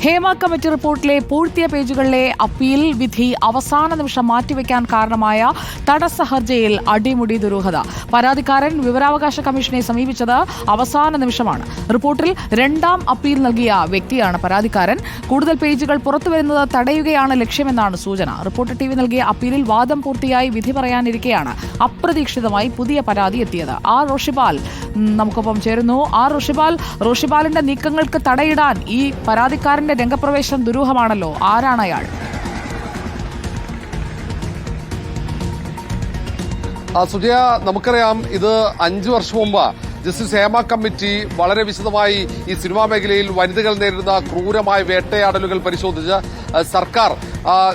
Hema committee റിപ്പോർട്ടിലെ പൂഴ്ത്തിയ പേജുകളിലെ appeal വിധി അവസാന നിമിഷം മാറ്റിവെക്കാൻ കാരണമായ തടസ്സ ഹർജിയിൽ അടിമുടി ദുരൂഹത. പരാതിക്കാരൻ വിവരാവകാശ കമ്മീഷനെ സമീപിച്ചത് അവസാന നിമിഷമാണ്. റിപ്പോർട്ടിൽ രണ്ടാം അപ്പീൽ നൽകിയ വ്യക്തിയാണ് പരാതിക്കാരൻ. കൂടുതൽ പേജുകൾ പുറത്തുവരുന്നത് തടയുകയാണ് ലക്ഷ്യമെന്നാണ് സൂചന. റിപ്പോർട്ടർ ടി നൽകിയ അപ്പീലിൽ വാദം പൂർത്തിയായി വിധി പറയാനിരിക്കെയാണ് അപ്രതീക്ഷിതമായി പുതിയ പരാതി എത്തിയത്. ആർ. റോഷിപാൽ നമുക്കൊപ്പം ചേരുന്നു. ആർ. റോഷിപാൽ റോഷിപാലിന്റെ നീക്കങ്ങൾക്ക് തടയിടാൻ ഈ പരാതിക്കാരന്റെ രംഗപ്രവേശം ദുരൂഹമാണല്ലോ. ആരാണ് അയാൾ? സുജയ നമുക്കറിയാം ഇത് അഞ്ചു വർഷം മുമ്പ് ജസ്റ്റിസ് ഹേമ കമ്മിറ്റി വളരെ വിശദമായി ഈ സിനിമാ മേഖലയിൽ വനിതകൾ നേരിടുന്ന ക്രൂരമായ വേട്ടയാടലുകൾ പരിശോധിച്ച് സർക്കാർ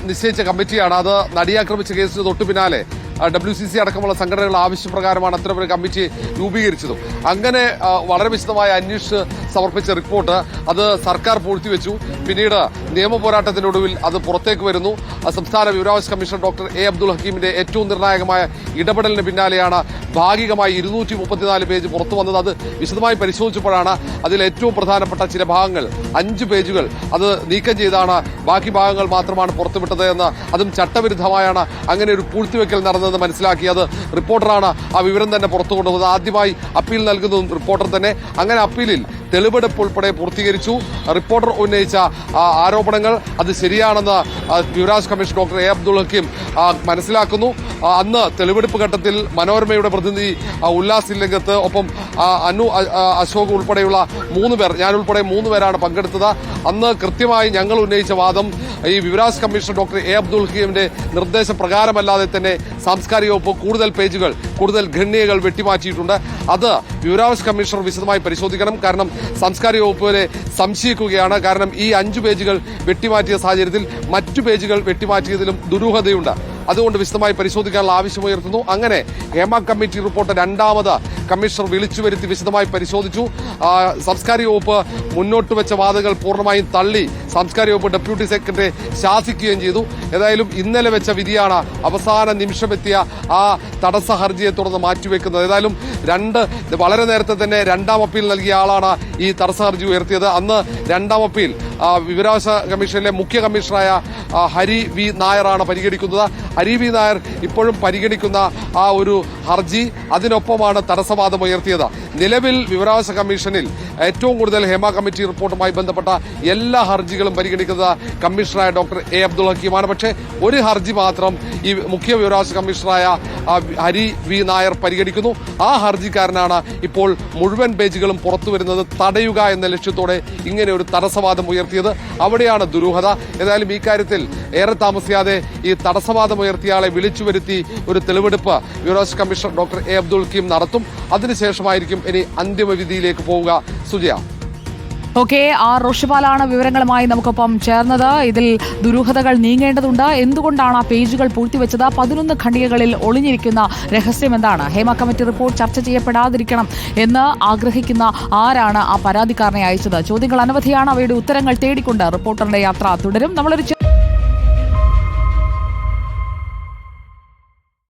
നിശ്ചയിച്ച കമ്മിറ്റിയാണ് അത് നടിയാക്രമിച്ച കേസിന് തൊട്ടു പിന്നാലെ ഡബ്ല്യു സി സി അടക്കമുള്ള സംഘടനകൾ ആവശ്യപ്രകാരമാണ് അത്തരമൊരു കമ്മിറ്റി രൂപീകരിച്ചതും. അങ്ങനെ വളരെ വിശദമായി അന്വേഷിച്ച് സമർപ്പിച്ച റിപ്പോർട്ട് അത് സർക്കാർ പൂഴ്ത്തിവെച്ചു. പിന്നീട് നിയമ പോരാട്ടത്തിനൊടുവിൽ അത് പുറത്തേക്ക് വരുന്നു. സംസ്ഥാന വിവരാവകാശ കമ്മീഷണർ ഡോക്ടർ എ അബ്ദുൽ ഹക്കീമിന്റെ ഏറ്റവും നിർണായകമായ ഇടപെടലിന് പിന്നാലെയാണ് ഭാഗികമായി ഇരുന്നൂറ്റി മുപ്പത്തിനാല് പേജ് പുറത്തു വന്നത്. അത് വിശദമായി പരിശോധിച്ചപ്പോഴാണ് അതിൽ ഏറ്റവും പ്രധാനപ്പെട്ട ചില ഭാഗങ്ങൾ അഞ്ച് പേജുകൾ അത് നീക്കം ചെയ്താണ്. ബാക്കി ഭാഗങ്ങൾ മാത്രമാണ് പുറത്തുവിട്ടത് എന്ന് അതും ചട്ടവിരുദ്ധമായാണ്. അങ്ങനെ ഒരു പൂഴ്ത്തിവെക്കൽ നടന്നതെന്ന് മനസ്സിലാക്കി അത് റിപ്പോർട്ടറാണ് ആ വിവരം തന്നെ പുറത്തു കൊണ്ടുവന്നത്. ആദ്യമായി അപ്പീൽ നൽകുന്നതും റിപ്പോർട്ടർ തന്നെ. അങ്ങനെ അപ്പീലിൽ തെളിവെടുപ്പ് ഉൾപ്പെടെ പൂർത്തീകരിച്ചു. റിപ്പോർട്ടർ ഉന്നയിച്ച ആരോപണങ്ങൾ അത് ശരിയാണെന്ന് Yuvraj commission doctor A Abdul Hakeem മനസ്സിലാക്കുന്നു. അന്ന് തെളിവെടുപ്പ് ഘട്ടത്തിൽ മനോരമയുടെ പ്രതിനിധി ഉല്ലാസ് ഇല്ലങ്കത്ത് ഒപ്പം അനു അശോക് ഉൾപ്പെടെയുള്ള മൂന്ന് പേർ ഞാൻ ഉൾപ്പെടെ മൂന്ന് പേരാണ് പങ്കെടുത്തത്. അന്ന് കൃത്യമായി ഞങ്ങൾ ഉന്നയിച്ച വാദം ഈ വിവരാസ് കമ്മീഷണർ ഡോക്ടർ എ അബ്ദുൾ ഹക്കീമിന്റെ നിർദ്ദേശപ്രകാരമല്ലാതെ തന്നെ സാംസ്കാരിക വകുപ്പ് കൂടുതൽ പേജുകൾ കൂടുതൽ ഗണ്യകൾ വെട്ടിമാറ്റിയിട്ടുണ്ട്. അത് വിവരാവകാശ കമ്മീഷണർ വിശദമായി പരിശോധിക്കണം. കാരണം സാംസ്കാരിക വകുപ്പിനെ സംശയിക്കുകയാണ്. കാരണം ഈ അഞ്ചു പേജുകൾ വെട്ടിമാറ്റിയ സാഹചര്യത്തിൽ മറ്റു പേജുകൾ വെട്ടിമാറ്റിയതിലും ദുരൂഹതയുണ്ട്. അതുകൊണ്ട് വിശദമായി പരിശോധിക്കാനുള്ള ആവശ്യമുയർത്തുന്നു അങ്ങനെ ഹേമ കമ്മിറ്റി റിപ്പോർട്ട് രണ്ടാമത് കമ്മീഷണർ വിളിച്ചു വരുത്തി വിശദമായി പരിശോധിച്ചു. സാംസ്കാരിക വകുപ്പ് മുന്നോട്ട് വെച്ച വാദങ്ങൾ പൂർണമായും തള്ളി സാംസ്കാരിക വകുപ്പ് ഡെപ്യൂട്ടി സെക്രട്ടറി ശാസിക്കുകയും ചെയ്തു. ഏതായാലും ഇന്നലെ വെച്ച വിധിയാണ് അവസാന നിമിഷമെത്തിയ ആ തടസ്സ ഹർജിയെ തുടർന്ന് മാറ്റിവെക്കുന്നത്. ഏതായാലും രണ്ട് വളരെ നേരത്തെ തന്നെ രണ്ടാം അപ്പീൽ നൽകിയ ആളാണ് ഈ തടസ്സ ഹർജി ഉയർത്തിയത്. അന്ന് രണ്ടാം അപ്പീൽ വിവരാവകാശ കമ്മീഷനിലെ മുഖ്യ കമ്മീഷണറായ ഹരി വി നായറാണ് പരിഗണിക്കുന്നത്. വി നായർ ഇപ്പോഴും പരിഗണിക്കുന്ന ആ ഒരു ഹർജി അതിനൊപ്പമാണ് തടസ്സവാദം ഉയർത്തിയത് നിലവിൽ വിവരാവകാശ കമ്മീഷനിൽ ഏറ്റവും കൂടുതൽ ഹേമ കമ്മിറ്റി റിപ്പോർട്ടുമായി ബന്ധപ്പെട്ട എല്ലാ ഹർജികളും പരിഗണിക്കുന്നത് കമ്മീഷണറായ ഡോക്ടർ എ അബ്ദുൾ ഹക്കീമാണ്. പക്ഷേ ഒരു ഹർജി മാത്രം ഈ മുഖ്യ വിവരാവകാശ കമ്മീഷണറായ ഹരി വി നായർ പരിഗണിക്കുന്നു. ആ ഹർജിക്കാരനാണ് ഇപ്പോൾ മുഴുവൻ പേജുകളും പുറത്തു വരുന്നത് തടയുക എന്ന ലക്ഷ്യത്തോടെ ഇങ്ങനെ ഒരു തടസ്സവാദം ഉയർത്തിയത്. അവിടെയാണ് ദുരൂഹത. ഏതായാലും ഈ കാര്യത്തിൽ ഏറെ താമസിയാതെ ഈ തടസ്സവാദം ഉയർത്തിയയാളെ വിളിച്ചു വരുത്തി ഒരു തെളിവെടുപ്പ് വിവരാവകാശ commissioner doctor A Abdul Hakeem നടത്തും. അതിനുശേഷമായിരിക്കും ഇനി അന്തിമവിധിയിലേക്ക് പോവുക. സുജയ. ഓക്കെ ആർ റോഷിപാലാണ് വിവരങ്ങളുമായി നമുക്കൊപ്പം ചേർന്നത്. ഇതിൽ ദുരൂഹതകൾ നീങ്ങേണ്ടതുണ്ട്. എന്തുകൊണ്ടാണ് ആ പേജുകൾ പൂഴ്ത്തിവെച്ചത്? പതിനൊന്ന് ഖണ്ഡികകളിൽ ഒളിഞ്ഞിരിക്കുന്ന രഹസ്യം എന്താണ്? ഹേമ കമ്മിറ്റി റിപ്പോർട്ട് ചർച്ച ചെയ്യപ്പെടാതിരിക്കണം എന്ന് ആഗ്രഹിക്കുന്ന ആരാണ് ആ പരാതിക്കാരനെ അയച്ചത്? ചോദ്യങ്ങൾ അനവധിയാണ്. അവയുടെ ഉത്തരങ്ങൾ തേടിക്കൊണ്ട് റിപ്പോർട്ടറുടെ യാത്ര തുടരും. നമ്മളൊരു